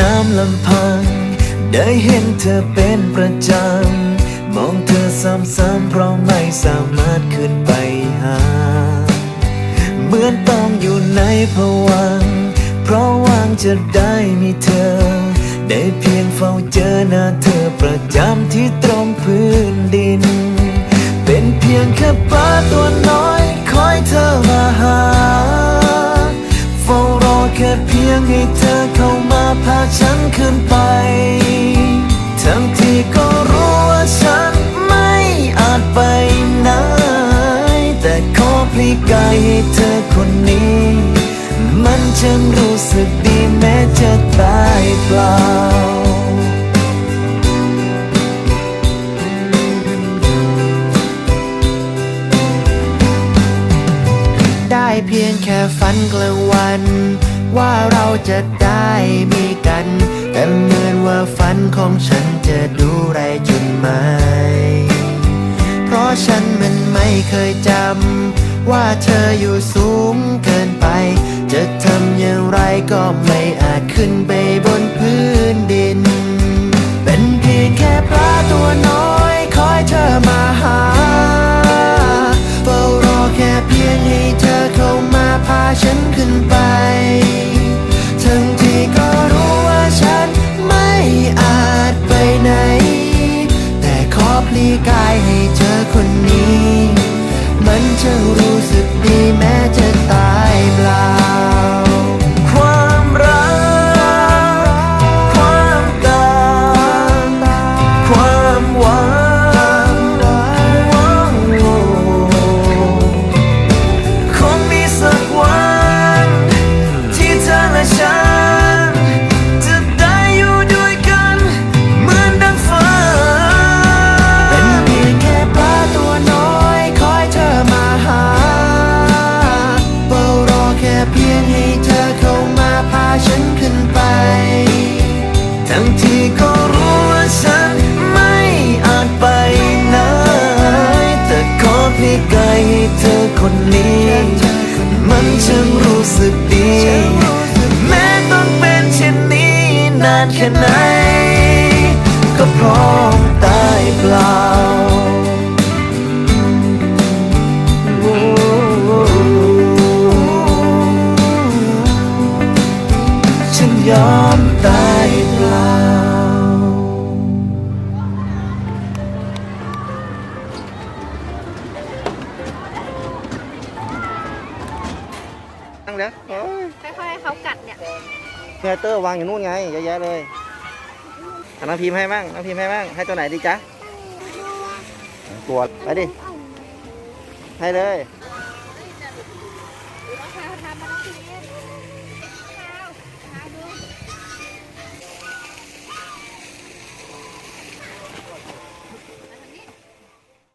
น้ำลำพัง ได้เห็นเธอเป็นประจำ มองเธอซ้ำๆเพราะไม่สามารถขึ้นไปหา เหมือนต้องอยู่ในภวัง เพราะหวางจะได้มีเธอ ได้เพียงเฝ้าเจอหน้าเธอประจำที่ตรงพื้นดิน เป็นเพียงแค่ปลาตัวน้อย คอยเธอมาหา ให้เธอเข้ามาพาฉันขึ้นไปทั้งที่ก็รู้ว่าฉันไม่อาจไปไหนแต่ขอพลีกายให้เธอคนนี้ มันช่างรู้สึกดีแม้จะตายเปล่าได้เพียงแค่ฝันกลางวัน ว่าเราจะได้มีกัน แต่เหมือนว่าฝันของฉันจะดูไรจนไม่เพราะฉันมันไม่เคยจำ ว่าเธออยู่สูงเกินไป จะทำอย่างไรก็ไม่อาจขึ้นไปบน กายให้เธอคนนี้ มันจะรู้สึกดีแม้ ทั้งที่ก็รู้ว่าฉันไม่อาจไปไหนแต่ขอเพียงกายให้เธอคนนี้ มันช่างรู้สึกดี แม้ต้องเป็นเช่นนี้นานแค่ไหน ก็พร้อมตายเปล่าฉันยอม เหรออ้ค่อยๆเขากัดเนี่ยเนี่ยเตอร์วางอยู่นู่นไงเยอะๆเลยอ่น้อพิมพ์ให้บ้างน้อพิมพ์ให้บ้างให้ตัวไหนดีจ๊ะตัวไปดิให้เลย น้